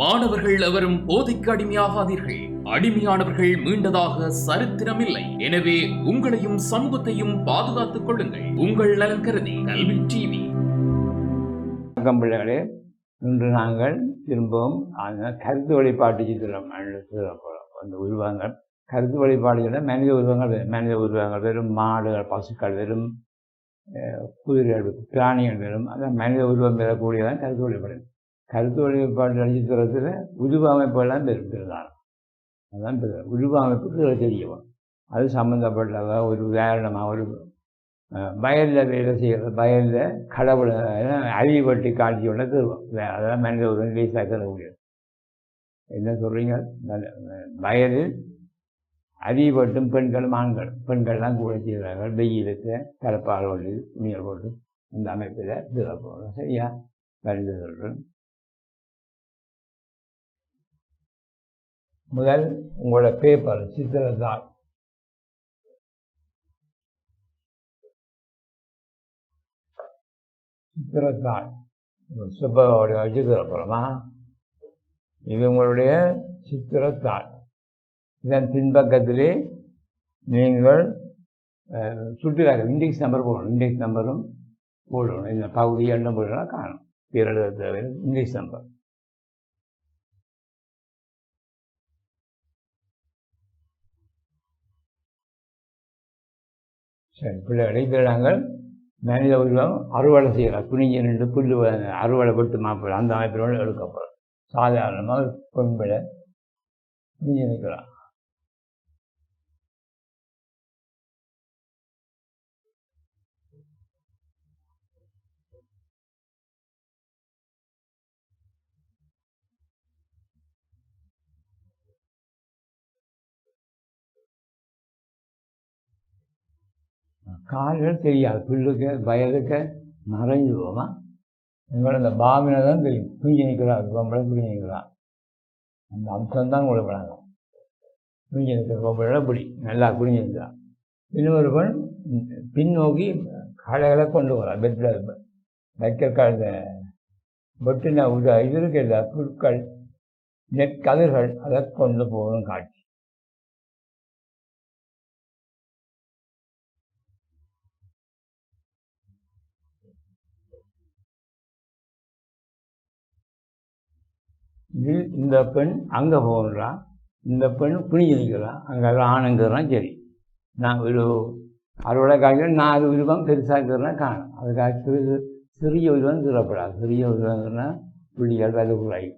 மாணவர்கள் எவரும் போதைக்கு அடிமையாகாதீர்கள். அடிமையானவர்கள் மீண்டதாக சரித்திரமில்லை. எனவே உங்களையும் சமூகத்தையும் பாதுகாத்துக் கொள்ளுங்கள். உங்கள் நலன் கருதி கல்வி டிவி. பிள்ளைகளே. இன்று நாங்கள் திரும்பவும் கருத்து வழிபாட்டு அந்த உருவங்கள். கருத்து வழிபாடுகளை மனித உருவங்கள் வேறு. மனித உருவங்கள் வெறும் மாடுகள் பசுக்கள் வெறும் குதிரைகள் பிராணிகள் வெறும் அந்த மனித உருவம் பெறக்கூடியதான் கருத்து வழிபாடு கருத்து வழிபாடு நட்சத்திரத்தில் உருவ அமைப்புகள்லாம் பெரும் பெருதான் அதுதான் பெரு உருவ அமைப்புக்கு தெரியும். அது சம்மந்தப்பட்டதா ஒரு உதாரணமாக ஒரு வயலில் வேலை செய்கிற வயலில் கடவுளை அழி வெட்டி காட்சி ஒன்று தருவோம் அதெல்லாம் மனித ஒரு லேசாக முடியாது. என்ன சொல்கிறீங்க வயலில் அரி வெட்டும் பெண்களும் ஆண்கள். பெண்கள்லாம் கூட செய்கிறார்கள். வெயிலுக்கு தலைப்பால் போட்டு துணிகள் போட்டு இந்த அமைப்பில் போகிறோம் சரியா? மனித சொல்கிறேன் முதல் உங்களோட பேப்பர் சித்திரத்தாள் சித்திரத்தாள் சுப்போட வச்சுக்கிற போகிறோமா இது உங்களுடைய சித்திரத்தாள் இதன் பின்பக்கத்திலே நீங்கள் அஹ், இண்டெக்ஸ் நம்பர் போடணும். இண்டெக்ஸ் நம்பரும் போடணும். இந்த பகுதி எண்ணம் போடலாம் காணும். பேரெழுத தேவை இண்டெக்ஸ் நம்பர் சரி பிள்ளைகளை இதில் நாங்கள் மனித உருவம் அறுவடை செய்யலாம் குனிஞ்சு நின்று புல்லு அறுவடை போட்டு மாப்பிள்ளை அந்த அமைப்பிலோடு எடுக்கப்படும் சாதாரணமாக பெண்பிள்ளை குனிஞ்சு நிற்கலாம் கால்கள் தெரியாது. புல்லுக்கு வயலுக்கு மறைஞ்சு போவான் எங்களோட இந்த பாமினை தான் தெரியும். தூங்கி நிற்கிறான் பொம்பளை தூங்கி நிற்கிறான். அந்த அம்சம்தான் கொடுக்குறாங்க தூங்கி நிற்கிற பொம்பளை பிடி நல்லா குடிஞ்சு நிற்கிறான். இன்னொரு பெண் பின்னோக்கி காளைகளை கொண்டு வரான் பெட்டில் வைக்க கழுத பொட்டின உத இது இருக்கிற புற்கள் நெற்கதிர்கள் அதை கொண்டு போகும் காட்சி. இது இந்த பெண் அங்கே போகிறான் இந்த பெண் குனிஞ்சு நிற்கிறான் அங்கே ஆணுங்கிறான் சரி. நான் ஒரு அறுவடை காய்கள் நான் அது பெருசாக இருக்கிறேன் காணும். அதுக்காக சிறு சிறிய உருவம் சிறப்படாது சிறிய உருவங்கிறனா புள்ளிகள் வலுகுறாய்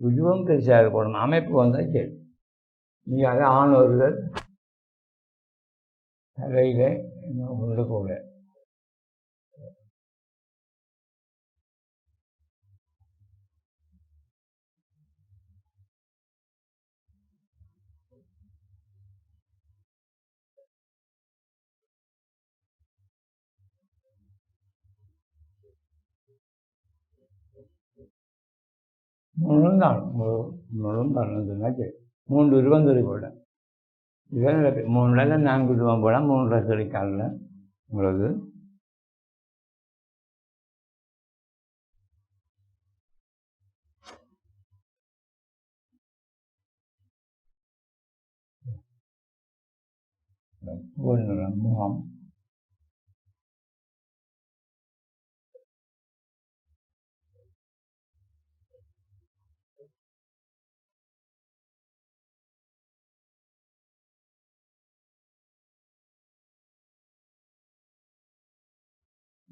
உருவம் பெருசாக இருக்கணும். அமைப்பு வந்தால் சரி. நீங்கள் அதை ஆணவர்கள் தலையில் கொண்டு போக? மூணும் தான் மூணும் பண்ணதுன்னா மூன்று உருவம் சொல்லி போட இதில் மூணுல நான்கு உருவம் போட மூன்றரை சொல்லிக்காலில் உங்களுக்கு? ஒன்று முகம்.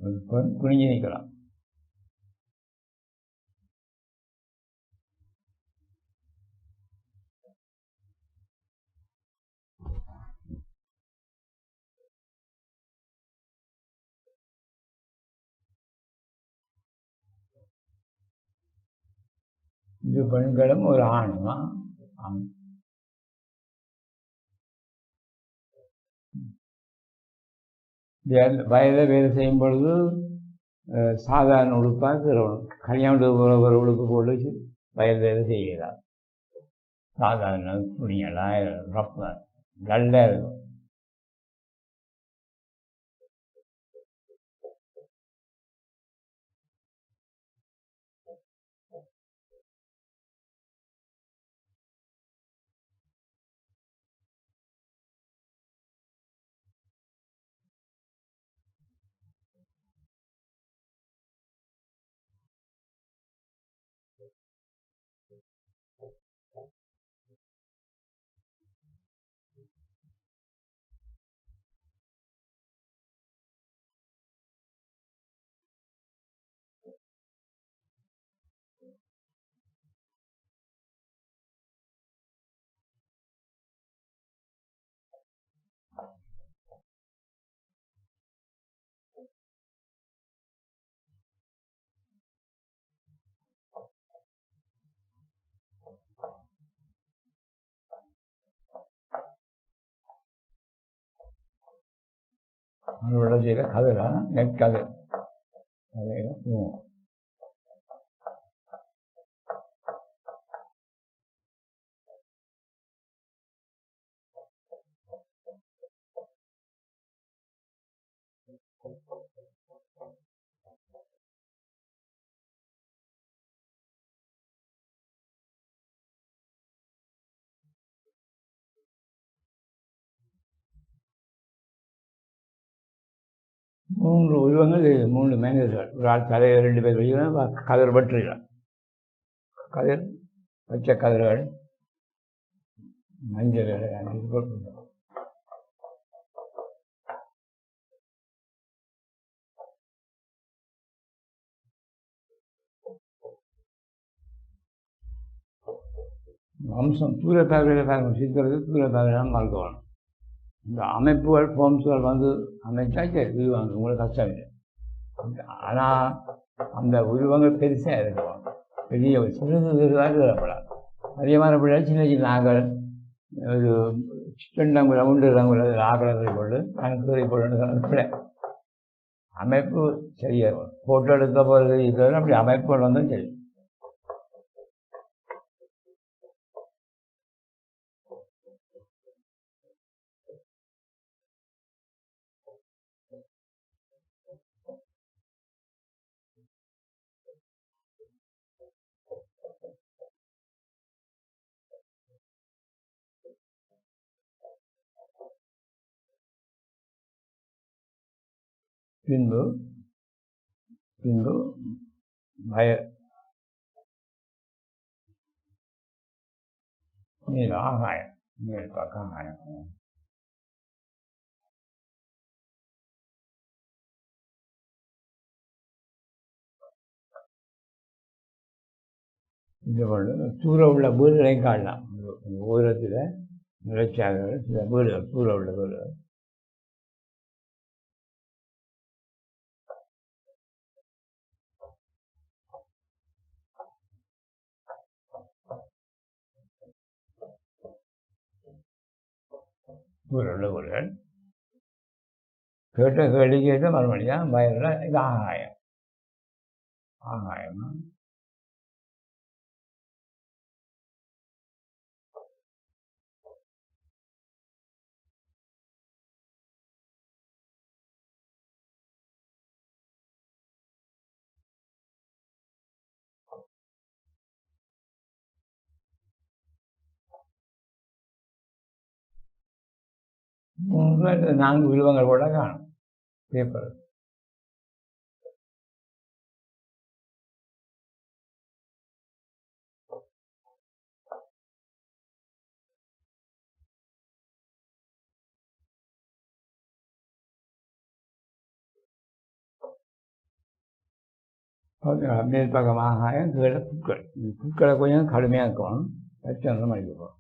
குனிஞ்சு நிற்கலாம் இது பெண்களும் ஒரு ஆணுமா? ஆண். வயதில் வேலை செய்யும் பொழுது சாதாரண உடுப்பாக திருவணும் கல்யாணத்துக்கு ஒரு உடுப்பு போட்டு வயல் வேலை செய்கிறார். சாதாரண துணியெல்லாம் ரப்ப டல்லாக இருக்கும். அதோட செய்கிற கதிரா நெற்கதிர் கதையில மூன்று உருவங்கள் மூன்று மேனேஜர்கள் ஒரு ஆள் தலையில் ரெண்டு பேர் வைக்கிறான் கதிர் பற்றுகிறான் கதிர் பச்சை கதிர்கள் மஞ்சள் அஞ்சு போட்டு அம்சம் தூர பார்வையில் பார்க்கணும் சித்திரது தூர பார்வையில் மறக்கணும் இந்த அமைப்புகள் ஃபார்ம்ஸுகள் வந்து அமைச்சா சரி உருவாங்க உங்களுக்கு கஷ்டம் இல்லை. ஆனால் அந்த உருவங்கள் பெருசாக இருக்கும். பெரிய ஒரு சிறிது சிறிதாக விடப்படாது பிள்ளை சின்ன சின்ன ஆக்கள் ஒரு ரெண்டாங்குல ரவுண்டு ரவுண்டு ஆக்களை கொண்டு கணக்குறை கொண்டு பிள்ளை அமைப்பு சரியாக ஃபோட்டோ எடுக்க போகிறது இது அப்படி அமைப்புகள் வந்து சரி. பின்பு பின்பு பய நீர் ஆகாயம் நீர் பக்கம் ஆகாயம் இது கொண்டு தூர உள்ள வீடுகளையும் காணலாம் உயரத்தில் நிலச்சாக சில வீடுகள் தூர உள்ள வீடுகள் உள்ள வீடுகள் கேட்ட கேள்வி கேட்டு மறுபடியும் வயலில் இது ஆகாயம். ஆகாயம்? நான்கு விருவங்கள் கூட காணும் பேப்பர் மேல் பக்கமாக கீழே புட்கள் புட்களை கொஞ்சம் கடுமையாக இருக்கணும் லட்சம் அடிக்கப்போம்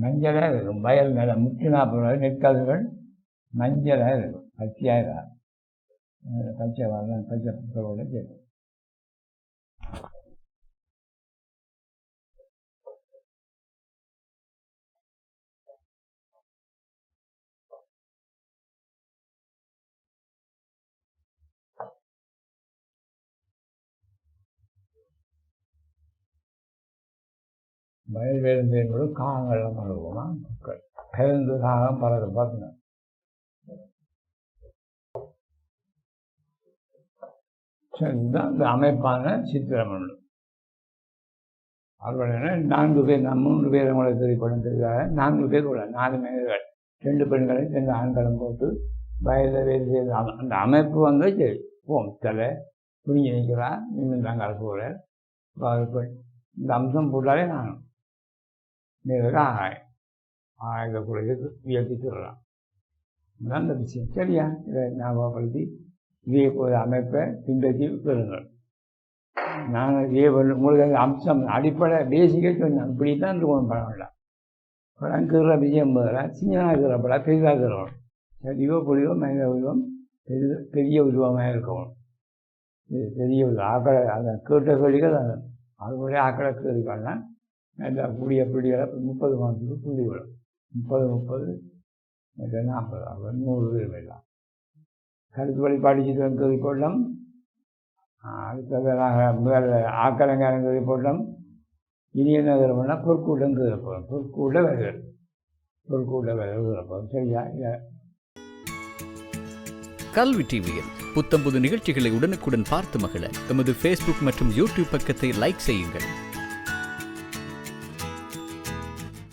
மஞ்சளாக இருக்கும். வயல் நிலம் முற்றி நாற்பது நெற்கல்கள் மஞ்சளாக இருக்கும். பச்சையாக இருக்கும். பச்சை வரலாம் பச்சை புத்தகோட கேட்கும் வயல் வேலை செய்யும்போது காகங்கள்லாம் பறக்குமா மக்கள் கலந்து காகம் பறக்க பார்த்தேன் இதுதான் இந்த அமைப்பான சித்திரமண்டலம் அவர்கள் நான்கு பேர் நான் மூன்று பேர் உங்களை தெரிவிப்பதற்காக நான்கு பேர் உள்ள நாலு மேல்கள் ரெண்டு பெண்களை ரெண்டு ஆண்களும் போட்டு வயதில் வேலை செய்து அந்த- அமைப்பு வந்து சரி போம். தலை புரிஞ்சு நிற்கிறார் இன்னும் தாங்க போகிற இந்த அம்சம் போட்டாலே நான் ஆகாயம் ஆகாயத்தை குறைத்து உயர்த்தி சொல்லலாம் இதுதான் இந்த விஷயம் சரியா இதை ஞாபகப்படுத்தி இதே போல அமைப்பை பின்பற்றி பெறுங்கள் நாங்கள் இதே போல உங்களுக்கு அந்த அம்சம் அடிப்படை பேசிக்கே சொன்னோம் இப்படி தான் இருக்கணும் படம் இல்லை படம் கீற விஜயம் பதிலாக சின்னதாக இருக்கிற படம் பெரிதாக இருக்கிறோம் சரியோ பொடியோ மனித உருவம் பெரிய பெரிய உருவமாக இருக்கணும் இது பெரிய ஆக்களை அந்த கேட்ட கேள்விகள் அது அதுபோல ஆக்களை கேள்விகள்லாம் நல்லா கூடிய பிடிகளை முப்பது மாதத்துக்கு புள்ளி வரும் முப்பது முப்பது நாற்பது ஆகும் நூறு பேர் எல்லாம் கருத்து வழிபாடு கேள்வி போட்டோம் அடுத்ததாக முதல் ஆக்கலங்காரம் கேள்வி போட்டோம் இனிய நகரம்னா பொற்கூட்டம் கேள்வி போகிறோம் பொற்கூட வருகிறது பொற்கூட வருகிறது போகிறோம் சரியா? இல்லை? கல்வி டிவியில் புத்தம்புது நிகழ்ச்சிகளை உடனுக்குடன் பார்த்து மகிழ. எமது ஃபேஸ்புக் மற்றும் யூடியூப் பக்கத்தை லைக் செய்யுங்கள்.